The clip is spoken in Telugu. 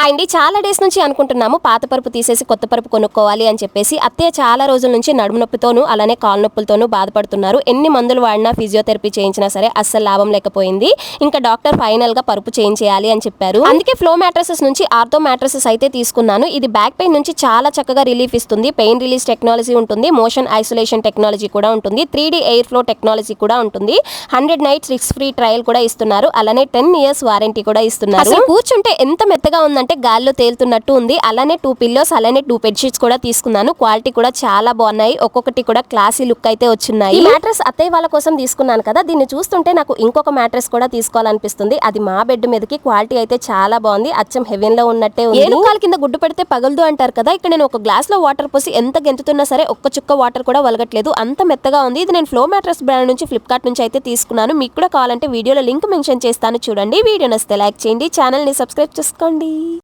హాయ్ అండి చాలా డేస్ నుంచి అనుకుంటున్నాము పాత పరుపు తీసేసి కొత్త పరుపు కొనుక్కోవాలి అని చెప్పేసి. అత్తయ్య చాలా రోజుల నుంచి నడుము నొప్పితోనూ అలానే కాలు నొప్పులతోనూ బాధపడుతున్నారు. ఎన్ని మందులు వాడినా ఫిజియోథెరపీ చేయించినా సరే అస్సలు లాభం లేకపోయింది. ఇంకా డాక్టర్ ఫైనల్గా పరుపు చేంజ్ చేయాలి అని చెప్పారు. అందుకే ఫ్లో మ్యాట్రసెస్ నుంచి ఆర్థో మ్యాట్రసెస్ అయితే తీసుకున్నాను. ఇది బ్యాక్ పెయిన్ నుంచి చాలా చక్కగా రిలీఫ్ ఇస్తుంది. పెయిన్ రిలీజ్ టెక్నాలజీ ఉంటుంది. మోషన్ ఐసోలేషన్ టెక్నాలజీ కూడా ఉంటుంది. త్రీ ఎయిర్ ఫ్లో టెక్నాలజీ కూడా ఉంటుంది. హండ్రెడ్ నైట్స్ రిక్స్ ఫ్రీ ట్రయల్ కూడా ఇస్తున్నారు. అలానే టెన్ ఇయర్స్ వారంటీ కూడా ఇస్తున్నారు. కూర్చుంటే ఎంత మెత్తగా ఉందంటే గాల్లో తేలుతున్నట్టు ఉంది. అలానే టూ పిల్లోస్ అలానే టూ బెడ్షీట్స్ కూడా తీసుకున్నాను. క్వాలిటీ కూడా చాలా బాగున్నాయి. ఒక్కొక్కటి కూడా క్లాసీ లుక్ అయితే వచ్చినాయి ఈ మ్యాట్రస్ అత్తయ్య వాళ్ళ కోసం తీసుకున్నాను కదా దీన్ని చూస్తుంటే నాకు ఇంకొక మ్యాట్రస్ కూడా తీసుకోవాలనిపిస్తుంది. అది మా బెడ్ మీదకి క్వాలిటీ అయితే చాలా బాగుంది. అచ్చం హెవెన్లో ఉన్నట్టే ఉంది. ఏనుకాల కింద గుడ్డు పెడితే పగలదు అంటారు కదా ఇక్కడ నేను ఒక గ్లాస్లో వాటర్ పోసి ఎంత గెంతుతున్నా సరే ఒక్క చుక్క వాటర్ కూడా వలగట్లేదు. అంత మెత్తగా ఉంది. ఇది నేను ఫ్లో మ్యాట్రస్ బ్రాండ్ నుంచి ఫ్లిప్కార్ట్ నుంచి అయితే తీసుకున్నాను. మీకు కూడా కావాలంటే వీడియోలో లింక్ మెన్షన్ చేస్తాను చూడండి. వీడియో నచ్చితే లైక్ చేయండి. ఛానల్ని సబ్స్క్రైబ్ చేసుకోండి.